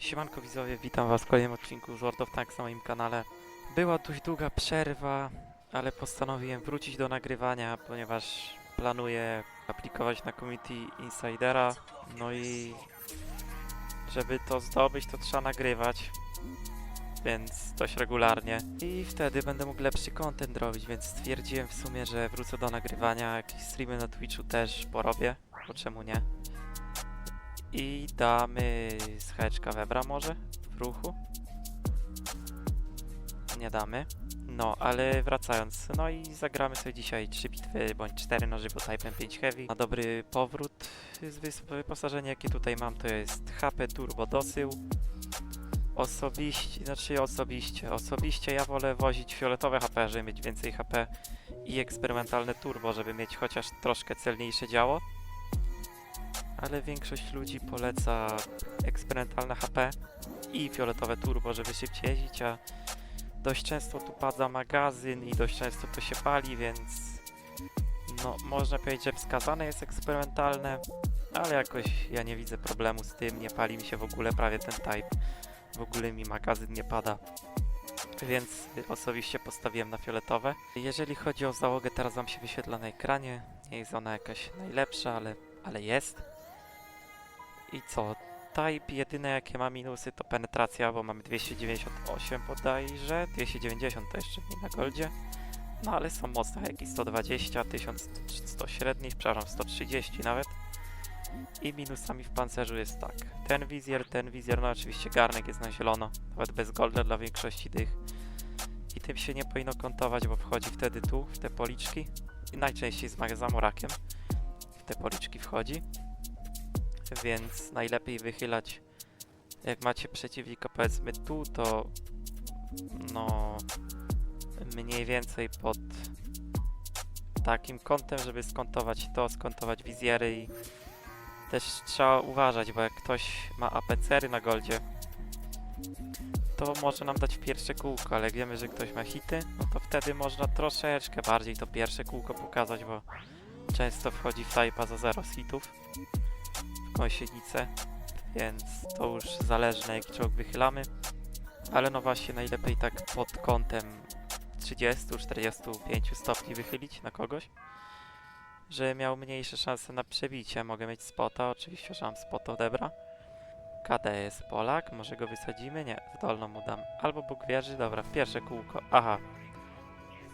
Siemanko widzowie, witam was w kolejnym odcinku z World of Tanks na moim kanale. Była dość długa przerwa, ale postanowiłem wrócić do nagrywania, ponieważ planuję aplikować na Community Insidera. No i żeby to zdobyć, to trzeba nagrywać, więc dość regularnie. I wtedy będę mógł lepszy content robić, więc stwierdziłem w sumie, że wrócę do nagrywania. Jakieś streamy na Twitchu też porobię, bo czemu nie? I damy scheczka webra może w ruchu. Nie damy. No, ale wracając, no i zagramy sobie dzisiaj 3 bitwy bądź 4 na żywo Typem 5 Heavy. Na dobry powrót z wyposażenie jakie tutaj mam to jest HP Turbo Dosył. Osobiście, znaczy osobiście, osobiście ja wolę wozić fioletowe HP, żeby mieć więcej HP i eksperymentalne turbo, żeby mieć chociaż troszkę celniejsze działo ale większość ludzi poleca eksperymentalne HP i fioletowe turbo, żeby szybciej jeździć, a dość często tu pada magazyn i dość często to się pali, więc no można powiedzieć, że wskazane jest eksperymentalne, ale jakoś ja nie widzę problemu z tym, nie pali mi się w ogóle prawie ten type, w ogóle mi magazyn nie pada. Więc osobiście postawiłem na fioletowe. Jeżeli chodzi o załogę, teraz wam się wyświetla na ekranie. Nie jest ona jakaś najlepsza, ale, ale jest. I co? Type jedyne jakie ma minusy to penetracja, bo mamy 298 bodajże, 290 to jeszcze nie na goldzie. No ale są mocne heki 120, 1100 średnich, przepraszam 130 nawet. I minusami w pancerzu jest tak. Ten wizjer, ten wizjer, no oczywiście garnek jest na zielono, nawet bez golda dla większości tych. I tym się nie powinno kontować, bo wchodzi wtedy tu, w te policzki. I najczęściej z zamorakiem w te policzki wchodzi więc najlepiej wychylać jak macie przeciwnika powiedzmy tu, to no mniej więcej pod takim kątem, żeby skontować to, skontować wizjery i też trzeba uważać, bo jak ktoś ma APCR-y na goldzie, to może nam dać pierwsze kółko, ale jak wiemy, że ktoś ma hity, no to wtedy można troszeczkę bardziej to pierwsze kółko pokazać, bo często wchodzi w typa za 0 z hitów gąsienicę, więc to już zależy na jaki czołg wychylamy. Ale no właśnie najlepiej tak pod kątem 30-45 stopni wychylić na kogoś, żeby miał mniejsze szanse na przebicie. Mogę mieć spota, oczywiście, że mam spota odebra. KD jest Polak, może go wysadzimy? Nie, w dolną mu dam. Albo Bóg wierzy, dobra, pierwsze kółko. Aha.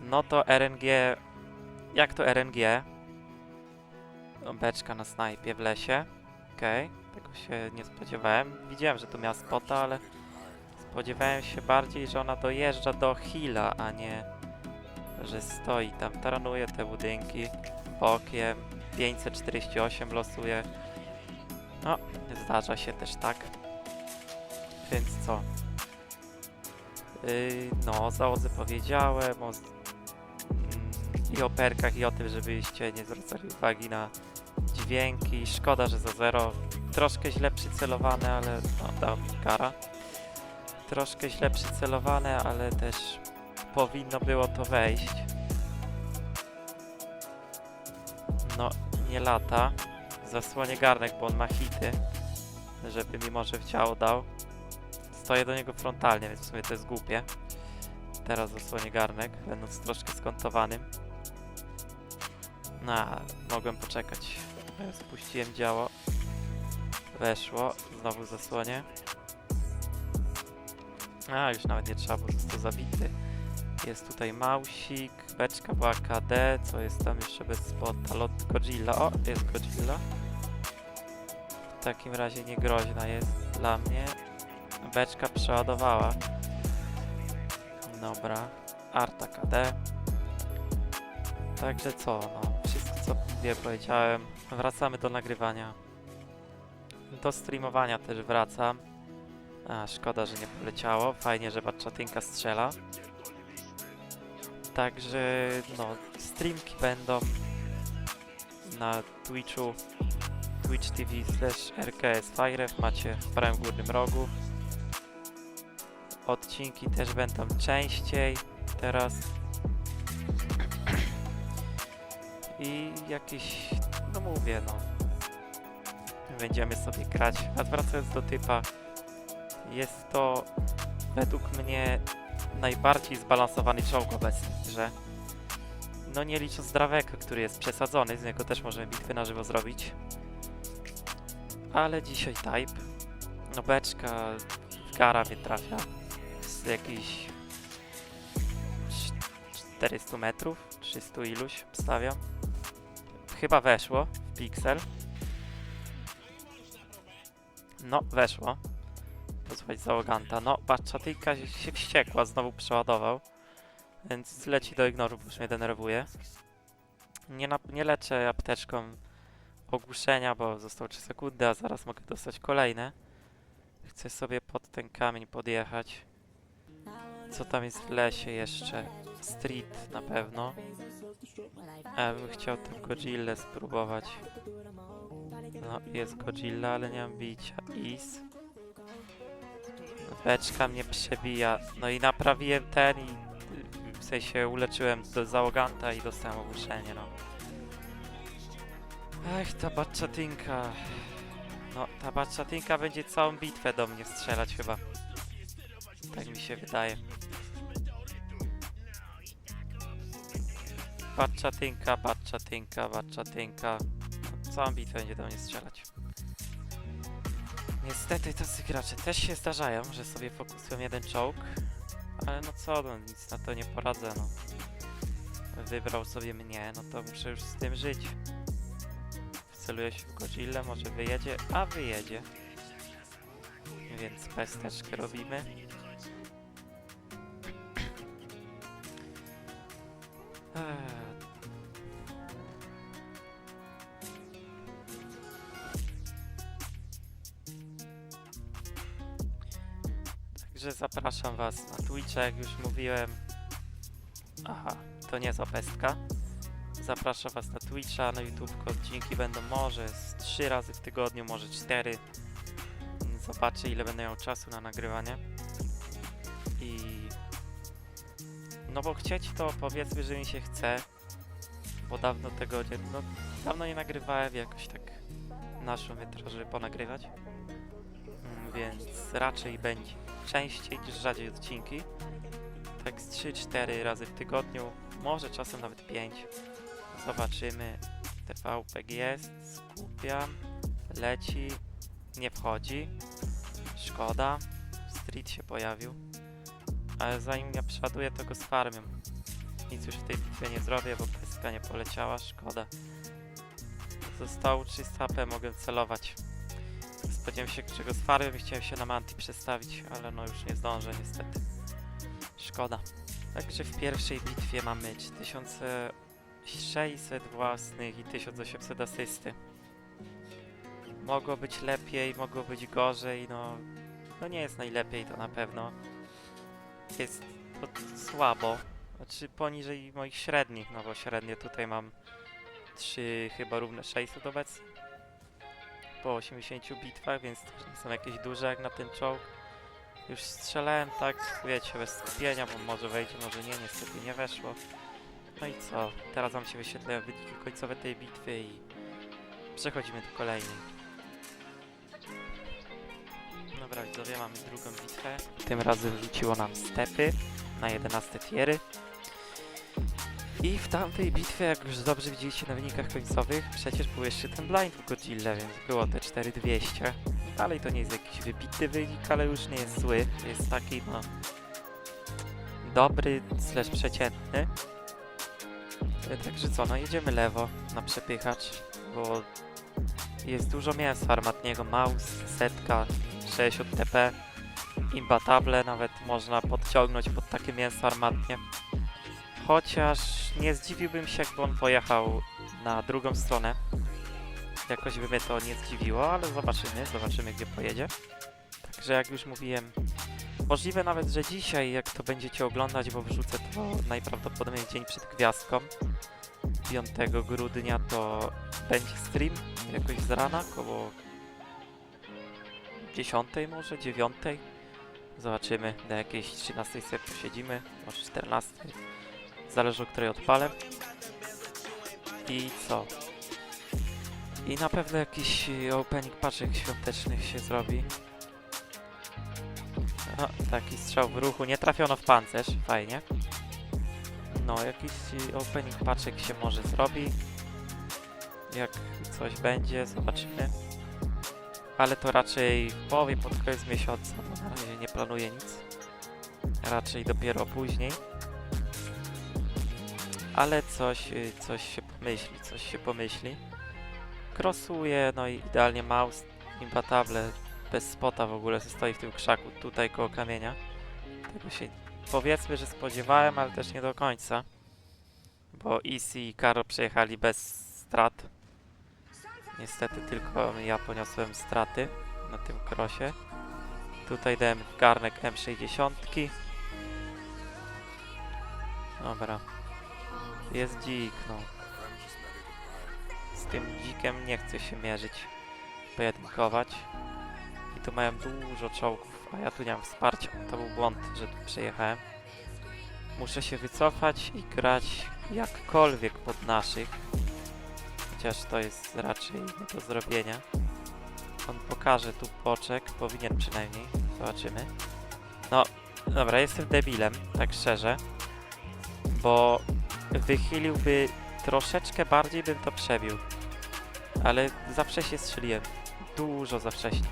No to RNG... Jak to RNG? Beczka na snajpie w lesie. Okej, tego się nie spodziewałem. Widziałem, że tu miała spota, ale spodziewałem się bardziej, że ona dojeżdża do Hila, a nie, że stoi tam, taranuje te budynki bokiem. 548 losuje. No, zdarza się też tak. Więc co? Yy, no, załodze powiedziałem, o, mm, i o perkach, i o tym, żebyście nie zwracali uwagi na dźwięki. Szkoda, że za zero. Troszkę źle przycelowane, ale no, dał mi kara. Troszkę źle przycelowane, ale też powinno było to wejść. No, nie lata. Zasłonię garnek, bo on ma hity. Żeby mi może w ciało dał. Stoję do niego frontalnie, więc w sumie to jest głupie. Teraz zasłonię garnek, będąc troszkę skontowanym. Ale mogłem poczekać. Spuściłem działo. Weszło. Znowu zasłonię. A, już nawet nie trzeba, bo został zabity. Jest tutaj Mausik, beczka była KD, co jest tam jeszcze bez spota? Lot Godzilla. O, jest Godzilla. W takim razie niegroźna jest dla mnie. Beczka przeładowała. Dobra. Arta KD. Także co, no, wszystko co wie powiedziałem. Wracamy do nagrywania. Do streamowania też wracam. A, szkoda, że nie poleciało. Fajnie, że Batczatynka strzela. Także, no, streamki będą na Twitchu Twitch TV slash RKS Firef macie w prawym górnym rogu. Odcinki też będą częściej teraz i jakieś, no mówię, no, będziemy sobie grać. A wracając do typa, Jest to według mnie najbardziej zbalansowany czołg obecnie w grze. No nie licząc Draweka, który jest przesadzony, z niego też możemy bitwy na żywo zrobić. Ale dzisiaj Type. No w gara mnie trafia. Z jakichś cz- 400 metrów, 300 iluś obstawiam. Chyba weszło w piksel. No, weszło. Posłuchać załoganta. No, Baczatyjka się wściekła, znowu przeładował. Więc zleci do ignoru, bo już mnie denerwuje. Nie, nap- nie leczę apteczką ogłuszenia, bo zostało 3 sekundy, a zaraz mogę dostać kolejne. Chcę sobie pod ten kamień podjechać. Co tam jest w lesie jeszcze? Street na pewno. Ja bym chciał tę Godzillę spróbować. No, jest Godzilla, ale nie mam bicia. Is. Beczka mnie przebija. No i naprawiłem ten i w sensie uleczyłem do załoganta i dostałem ogłuszenie, no. Ech, ta baczatynka. No, ta baczatynka będzie całą bitwę do mnie strzelać chyba. Tak mi się wydaje. Baczatynka, baczatynka, baczatynka. Całą bitwę będzie do mnie strzelać. Niestety tacy gracze też się zdarzają, że sobie fokusują jeden czołg. Ale no co, no nic na to nie poradzę, no. Wybrał sobie mnie, no to muszę już z tym żyć. Wceluję się w Godzilla, może wyjedzie, a wyjedzie. Więc pesteczkę robimy. Zapraszam Was na Twitcha, jak już mówiłem. Aha, to nie za pestka. Zapraszam Was na Twitcha, na YouTube. Odcinki będą może z 3 razy w tygodniu, może 4. Zobaczę, ile będę miał czasu na nagrywanie. I. No bo chcieć to powiedzmy, że mi się chce. Bo dawno tego nie. No, dawno nie nagrywałem jakoś tak naszą żeby ponagrywać. Mm, Więc raczej będzie częściej niż rzadziej odcinki. Tak z 3-4 razy w tygodniu, może czasem nawet 5. Zobaczymy. TVPG jest, skupiam, leci, nie wchodzi. Szkoda. Street się pojawił. Ale zanim ja przeładuję, to go sfarmię. Nic już w tej bitwie nie zrobię, bo pestka nie poleciała, szkoda. Zostało 300 HP, mogę celować. Spodziewałem się czego z farmy, chciałem się na Manti przestawić, ale no już nie zdążę niestety. Szkoda. Także w pierwszej bitwie mamy 3600 własnych i 1800 asysty. Mogło być lepiej, mogło być gorzej, no... No nie jest najlepiej to na pewno. Jest to słabo. Znaczy poniżej moich średnich, no bo średnie tutaj mam 3 chyba równe 600 obecnie po 80 bitwach, więc to nie są jakieś duże jak na ten czołg. Już strzelałem tak, wiecie, bez skupienia, bo może wejdzie, może nie, niestety nie weszło. No i co? Teraz wam się wyświetlają wyniki końcowe tej bitwy i przechodzimy do kolejnej. Dobra widzowie, mamy drugą bitwę. Tym razem rzuciło nam stepy na 11 tiery. I w tamtej bitwie, jak już dobrze widzieliście na wynikach końcowych, przecież był jeszcze ten blind w Godzilla, więc było te 4200. Dalej to nie jest jakiś wybity wynik, ale już nie jest zły. Jest taki, no... Dobry, slash przeciętny. Także co, no jedziemy lewo na przepychacz, bo jest dużo mięsa armatniego, mouse, setka, 60 TP, imbatable nawet można podciągnąć pod takie mięso armatnie. Chociaż nie zdziwiłbym się, jakby on pojechał na drugą stronę. Jakoś by mnie to nie zdziwiło, ale zobaczymy, zobaczymy gdzie pojedzie. Także jak już mówiłem, możliwe nawet, że dzisiaj, jak to będziecie oglądać, bo wrzucę to najprawdopodobniej dzień przed gwiazdką, 5 grudnia, to będzie stream jakoś z rana, koło 10 może, 9. Zobaczymy, do jakiejś 13 sobie posiedzimy, może 14. Zależy o której odpalę. I co? I na pewno jakiś e, opening paczek świątecznych się zrobi. No, taki strzał w ruchu. Nie trafiono w pancerz. Fajnie. No, jakiś y, opening paczek się może zrobi. Jak coś będzie, zobaczymy. Ale to raczej w połowie pod koniec miesiąca. Na razie nie planuję nic. Raczej dopiero później. Ale coś, y, coś się pomyśli, coś się pomyśli. Krosuje, no i idealnie mouse, imbatable, bez spota w ogóle, stoi w tym krzaku tutaj koło kamienia. Tego się powiedzmy, że spodziewałem, ale też nie do końca. Bo Easy i Karo przejechali bez strat. Niestety tylko ja poniosłem straty na tym krosie. Tutaj dałem garnek M60. Dobra. Jest dzik, no. Z tym dzikiem nie chcę się mierzyć, pojedynkować. I tu mają dużo czołgów, a ja tu nie mam wsparcia. To był błąd, że tu przejechałem. Muszę się wycofać i grać jakkolwiek pod naszych. Chociaż to jest raczej nie do zrobienia. On pokaże tu boczek, powinien przynajmniej. Zobaczymy. No, dobra, jestem debilem, tak szczerze. Bo wychyliłby troszeczkę bardziej, bym to przebił. Ale za wcześnie strzeliłem. Dużo za wcześnie.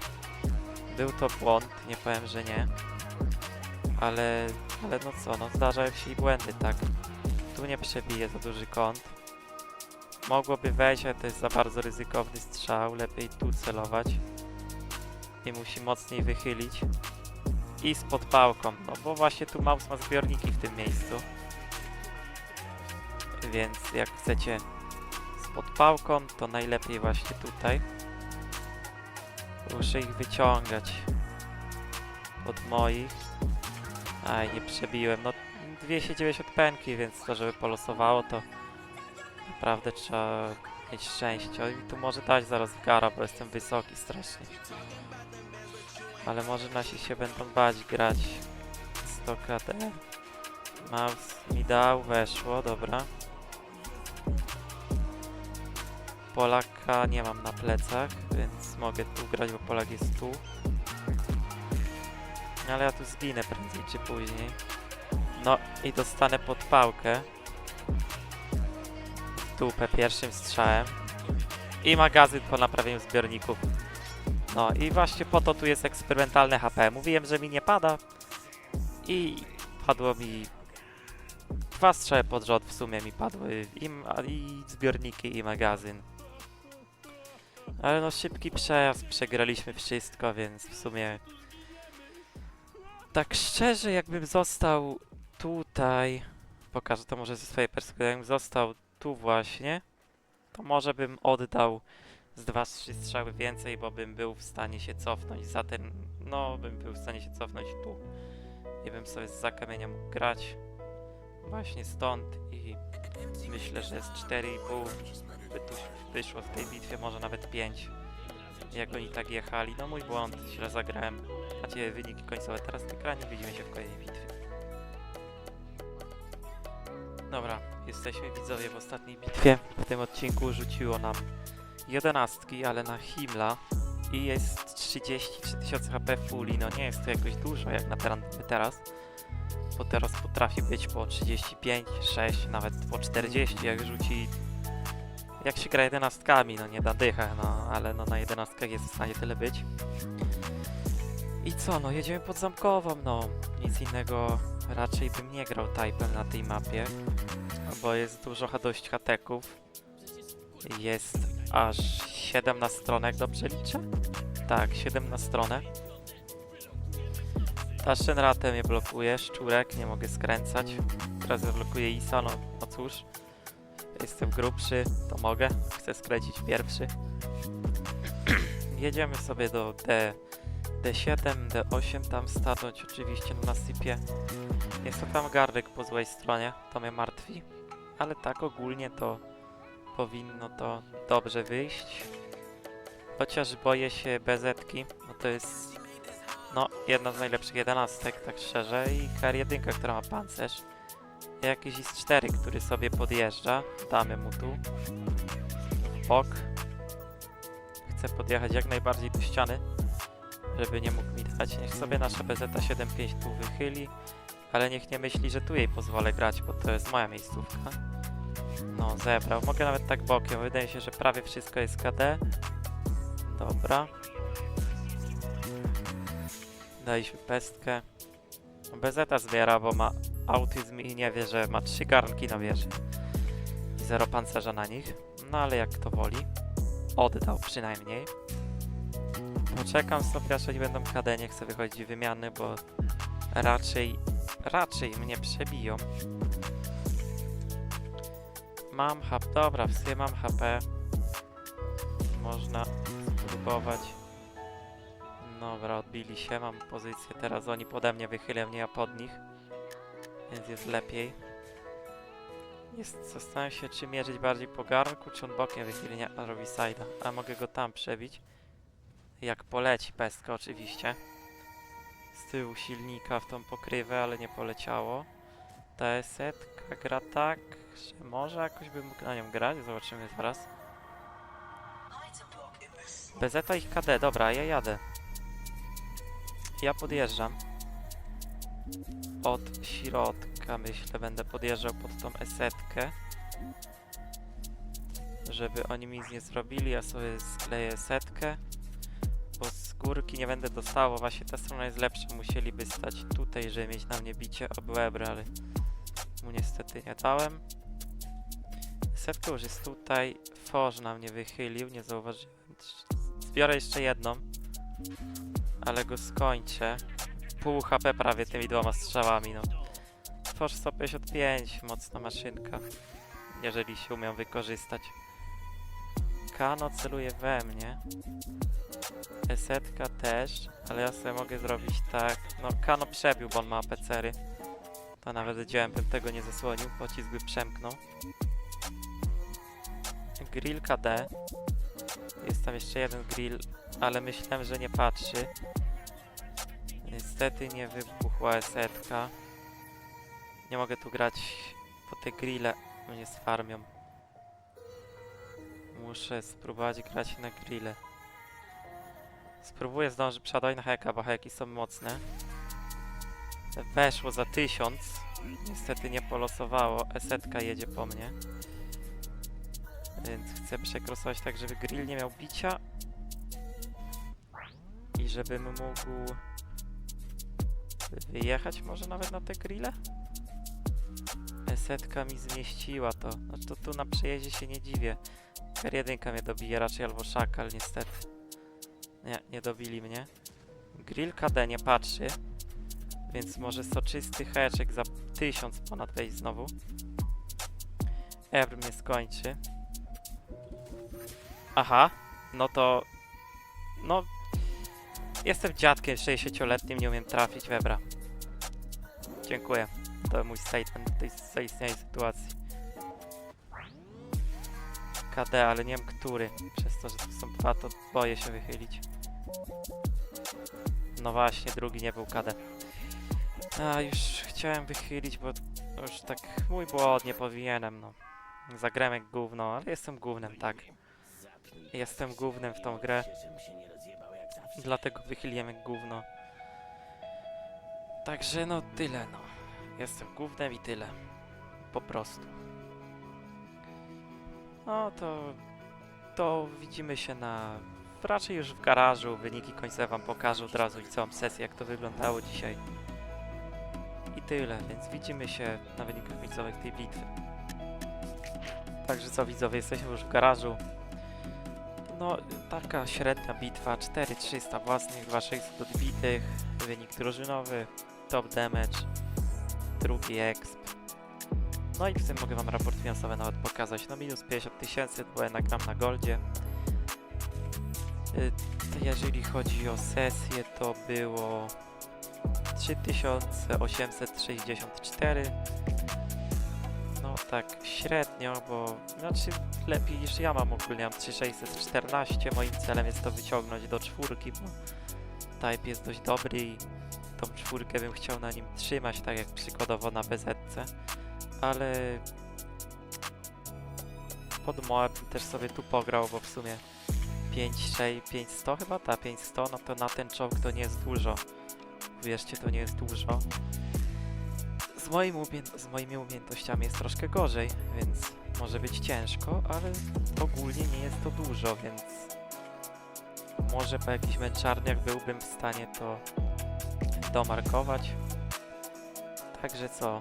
Był to błąd, nie powiem, że nie. Ale, ale no co, no zdarzają się i błędy, tak. Tu nie przebije za duży kąt. Mogłoby wejść, ale to jest za bardzo ryzykowny strzał. Lepiej tu celować. I musi mocniej wychylić. I z podpałką, no bo właśnie tu mouse ma zbiorniki w tym miejscu. Więc jak chcecie z podpałką, to najlepiej właśnie tutaj. Muszę ich wyciągać od moich. Aj, nie przebiłem. No 290 pęki, więc to żeby polosowało to naprawdę trzeba mieć szczęście. I tu może dać zaraz gara, bo jestem wysoki strasznie. Ale może nasi się będą bać grać 100 KD. Mouse mi dał, weszło, dobra. Polaka nie mam na plecach, więc mogę tu grać, bo Polak jest tu. Ale ja tu zginę prędzej czy później. No i dostanę podpałkę. W pierwszym strzałem. I magazyn po naprawieniu zbiorników. No i właśnie po to tu jest eksperymentalne HP. Mówiłem, że mi nie pada. I padło mi... Dwa strzały pod rząd w sumie mi padły. I, i zbiorniki, i magazyn. Ale no szybki przejazd, przegraliśmy wszystko, więc w sumie... Tak szczerze, jakbym został tutaj... Pokażę to może ze swojej perspektywy. Jakbym został tu właśnie, to może bym oddał z dwa, trzy strzały więcej, bo bym był w stanie się cofnąć za ten... No, bym był w stanie się cofnąć tu. I bym sobie z kamienia mógł grać. Właśnie stąd i myślę, że z 4,5 by tu wyszło w tej bitwie, może nawet 5. Jak oni tak jechali, no mój błąd, źle zagrałem. Macie wyniki końcowe teraz na ekranie, widzimy się w kolejnej bitwie. Dobra, jesteśmy widzowie w ostatniej bitwie. W tym odcinku rzuciło nam jedenastki, ale na Himla i jest 33 tysiące HP fully, no nie jest to jakoś dużo jak na teraz, bo teraz potrafi być po 35, 6, nawet po 40 jak rzuci jak się gra jedenastkami, no nie na dychę, no ale no na jedenastkach jest w stanie tyle być. I co, no jedziemy pod zamkową, no nic innego raczej bym nie grał typem na tej mapie, bo jest dużo dość hateków. Jest aż 7 na stronę, jak dobrze liczę? Tak, 7 na stronę. Taszenratę mnie blokuje, szczurek, nie mogę skręcać. Teraz zablokuje Isa, no, no cóż. Jestem grubszy, to mogę. Chcę skręcić pierwszy. Jedziemy sobie do D, D7, D8, tam stanąć oczywiście na nasypie. Jest to tam gardek po złej stronie, to mnie martwi. Ale tak ogólnie to powinno to dobrze wyjść. Chociaż boję się bezetki, no to jest no jedna z najlepszych jedenastek, tak szczerze. I KR1, która ma pancerz. Jakiś IS-4, który sobie podjeżdża. Damy mu tu. Bok. Chcę podjechać jak najbardziej do ściany. żeby nie mógł mi dać. Niech sobie nasza BZ-75 tu wychyli, ale niech nie myśli, że tu jej pozwolę grać, bo to jest moja miejscówka. No, zebrał. Mogę nawet tak bokiem. Wydaje się, że prawie wszystko jest KD. Dobra. Daliśmy pestkę. BZ zbiera, bo ma autyzm i nie wie, że ma trzy garnki na wieży. I zero pancerza na nich. No ale jak to woli. Oddał przynajmniej. Poczekam sobie, aż oni będą KD, nie chcę wychodzić wymiany, bo raczej, raczej mnie przebiją. Mam HP, dobra, w sumie mam HP. Można spróbować. Dobra, odbili się, mam pozycję, teraz oni pode mnie wychylę mnie, ja pod nich. Więc jest lepiej. Jest, zastanawiam się, czy mierzyć bardziej po garnku, czy on bokiem wychyli, nie, a robi side'a. A mogę go tam przebić. Jak poleci pestka oczywiście. Z tyłu silnika w tą pokrywę, ale nie poleciało. Ta setka gra tak, że może jakoś bym mógł na nią grać, zobaczymy zaraz. BZ ich KD, dobra, ja jadę. Ja podjeżdżam. Od środka myślę będę podjeżdżał pod tą esetkę. Żeby oni mi nic nie zrobili, ja sobie skleję setkę. Bo z górki nie będę dostało, właśnie ta strona jest lepsza, musieliby stać tutaj, żeby mieć na mnie bicie ob łebry, ale mu niestety nie dałem. Setka już jest tutaj, Forz na mnie wychylił, nie zauważyłem. Zbiorę jeszcze jedną, ale go skończę. Pół HP prawie tymi dwoma strzałami, no. Forz 155, mocna maszynka, jeżeli się umiem wykorzystać. Kano celuje we mnie. Esetka też, ale ja sobie mogę zrobić tak. No, Kano przebił, bo on ma pecery. To nawet dziełem bym tego nie zasłonił, pocisk by przemknął. Grill KD. Jest tam jeszcze jeden grill, ale myślałem, że nie patrzy. Niestety nie wybuchła esetka. Nie mogę tu grać po te grille, mnie sfarmią. Muszę spróbować grać na grille. Spróbuję zdążyć przeładować na heka, bo heki są mocne. Weszło za tysiąc. Niestety nie polosowało. Esetka jedzie po mnie. Więc chcę przekrosować tak, żeby grill nie miał bicia. I żebym mógł wyjechać może nawet na te grille? Esetka mi zmieściła to. No to tu na przejeździe się nie dziwię. R1 mnie dobije raczej albo szakal niestety. Nie, nie dobili mnie. Grill KD nie patrzy. Więc może soczysty heczek za tysiąc ponad wejść znowu. Ebr mnie skończy. Aha, no to... No... Jestem dziadkiem 60-letnim, nie umiem trafić w Ebra. Dziękuję. To mój statement tej zaistniałej sytuacji. KD, ale nie wiem który. Przez to, że są dwa, to boję się wychylić. No właśnie, drugi nie był KD. A, już chciałem wychylić, bo już tak mój błąd, nie powinienem, no. Zagrałem jak gówno, ale jestem głównym, tak. Jestem głównym w tą grę. Dlatego wychyliłem jak gówno. Także no tyle, no. Jestem głównym i tyle. Po prostu. No to... To widzimy się na... Raczej już w garażu. Wyniki końcowe wam pokażę od razu i całą sesję, jak to wyglądało dzisiaj. I tyle, więc widzimy się na wynikach końcowych tej bitwy. Także co widzowie, jesteśmy już w garażu. No, taka średnia bitwa, 4300 własnych, 2600 odbitych, wynik drużynowy, top damage, drugi exp. No i w tym mogę wam raport finansowy nawet pokazać. No minus 50 tysięcy, bo ja nagram na goldzie. Y, Jeżeli chodzi o sesję, to było 3864. Tak średnio, bo znaczy lepiej niż ja mam ogólnie, mam 3614. Moim celem jest to wyciągnąć do czwórki, bo type jest dość dobry i tą czwórkę bym chciał na nim trzymać, tak jak przykładowo na BZC. Ale pod Moab też sobie tu pograł, bo w sumie 5, 6, 500 chyba? Ta 500, no to na ten czołg to nie jest dużo. Wierzcie, to nie jest dużo. Z, moim z moimi umiejętnościami jest troszkę gorzej, więc może być ciężko, ale ogólnie nie jest to dużo, więc może po jakichś męczarniach byłbym w stanie to domarkować. Także co,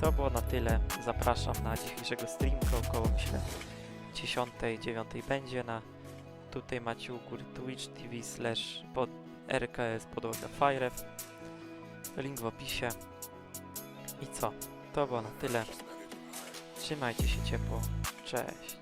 to było na tyle. Zapraszam na dzisiejszego streamka około myślę 10-9 będzie na tutaj macie u góry Twitch TV slash pod RKS podłoga Firev. Link w opisie. I co? To było na tyle. Trzymajcie się ciepło. Cześć.